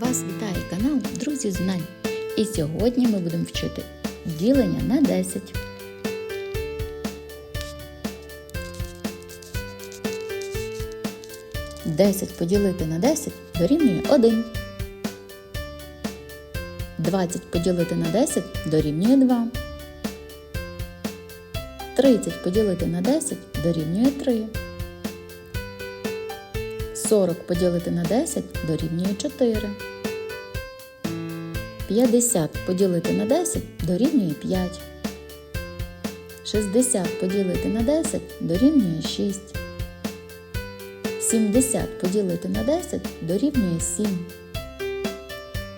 Вас вітає канал Друзі Знань. І сьогодні ми будемо вчити ділення на 10. Десять поділити на 10 дорівнює 1. 20 поділити на 10 дорівнює 2. 30 поділити на 10 дорівнює 3. 40 поділити на 10 дорівнює 4. 50 поділити на 10 дорівнює 5. 60 поділити на 10 дорівнює 6. 70 поділити на 10 дорівнює 7.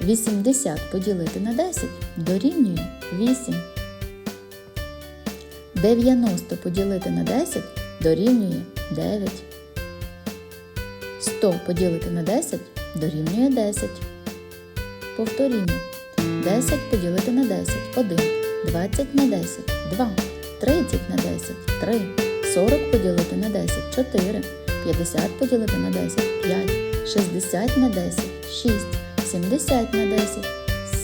80 поділити на 10 дорівнює 8. 90 поділити на 10 дорівнює 9. 100 поділити на 10 дорівнює 10. Повторімо. 10 поділити на 10 1. 20 на 10 2. 30 на 10 3. 40 поділити на 10 4. 50 поділити на 10 5. 60 на 10 6. 70 на 10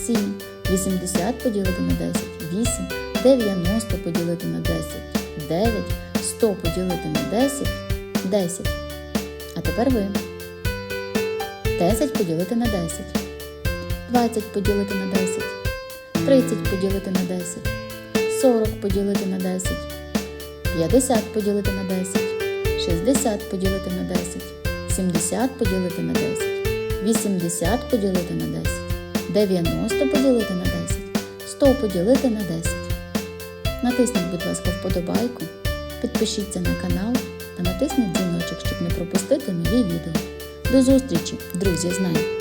7. 80 поділити на 10 8. 90 поділити на 10 9. 100 поділити на 10 10. А тепер ви. 10 поділити на 10. 20 поділити на 10. 30 поділити на 10. 40 поділити на 10. 50 поділити на 10. 60 поділити на 10. 70 поділити на 10. 80 поділити на 10. 90 поділити на 10. 100 поділити на 10. Натисніть, будь ласка, вподобайку. Підпишіться на канал та натисніть дзвіночок, щоб не пропустити нові відео. До зустрічі, друзі, знаю!